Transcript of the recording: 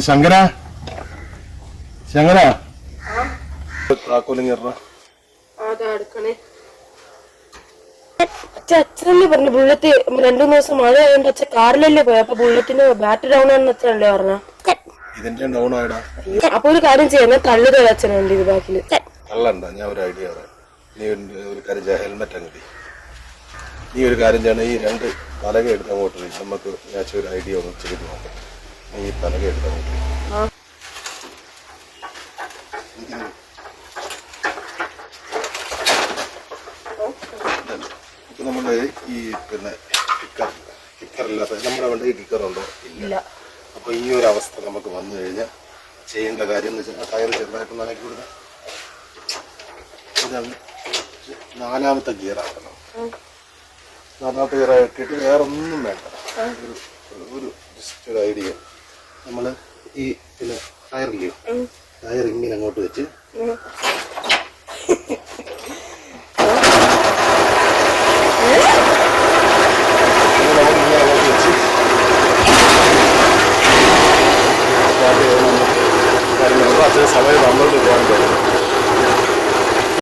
ശങ്കര? ശങ്കര? താക്കോലും കയറ അച്ഛ അച്ഛനല്ലേ പറഞ്ഞു ബുള്ളറ്റ് രണ്ടു ദിവസം മഴ ആയതുകൊണ്ട് അച്ഛൻ കാറിലല്ലേ പോയി? അപ്പൊ ബുള്ളറ്റിന് ബാറ്ററി ഡൗൺ ആണെന്ന് അച്ഛനല്ലേ പറഞ്ഞ? ഇതിന്റെ ഡൗൺ ആയിടാ. അപ്പൊ ഒരു കാര്യം ചെയ്യാം ഞാൻ തള്ളു അച്ഛനുണ്ട് ഇത് ബാക്കിൽ. കള്ളണ്ട ഞാൻ ഒരു ഐഡിയ പറയാം. നീ ഒരു- കാര്യം ഹെൽമെറ്റ് അങ്ങ് നീ ഒരു കാര്യം ചെയ്യണം ഈ രണ്ട് പലക എടുത്ത് അങ്ങോട്ട്. നമുക്ക് ഞാൻ ഒരു ഐഡിയ ഒന്ന് ചെയ്ത് നോക്കാം. നീ ഈ പലക എടുത്ത് അങ്ങോട്ട് ഇട്. ആ. ഇതിന് ഇപ്പൊ നമ്മുടെ ഈ പിന്നെ കിക്കർ കിക്കറില്ലാത്ത നമ്മുടെ വണ്ടി കിക്കറുണ്ടോ ഇല്ല. ഇല്ല. അപ്പൊ ഈ ഒരു അവസ്ഥ നമുക്ക് വന്നു കഴിഞ്ഞാൽ ചെയ്യേണ്ട കാര്യം എന്ന് വെച്ചാൽ ടയർ ചെറുതായിട്ട് നനക്കി വിടുക ഇതാണ് നാലാമത്തെ ഗിയർ ആക്കണം. നാലാമത്തെ ഗിയർ ആക്കിയിട്ട് വേറൊന്നും വേണ്ട. ഒരു ഒരു ജസ്റ്റ് ഒരു ഐഡിയ നമ്മൾ ഈ പിന്നെ ടയറില്ലയോ. ടയർ ഇങ്ങനെ അങ്ങോട്ട് വെച്ച്. സമയം നമ്മളോട് പോകാൻ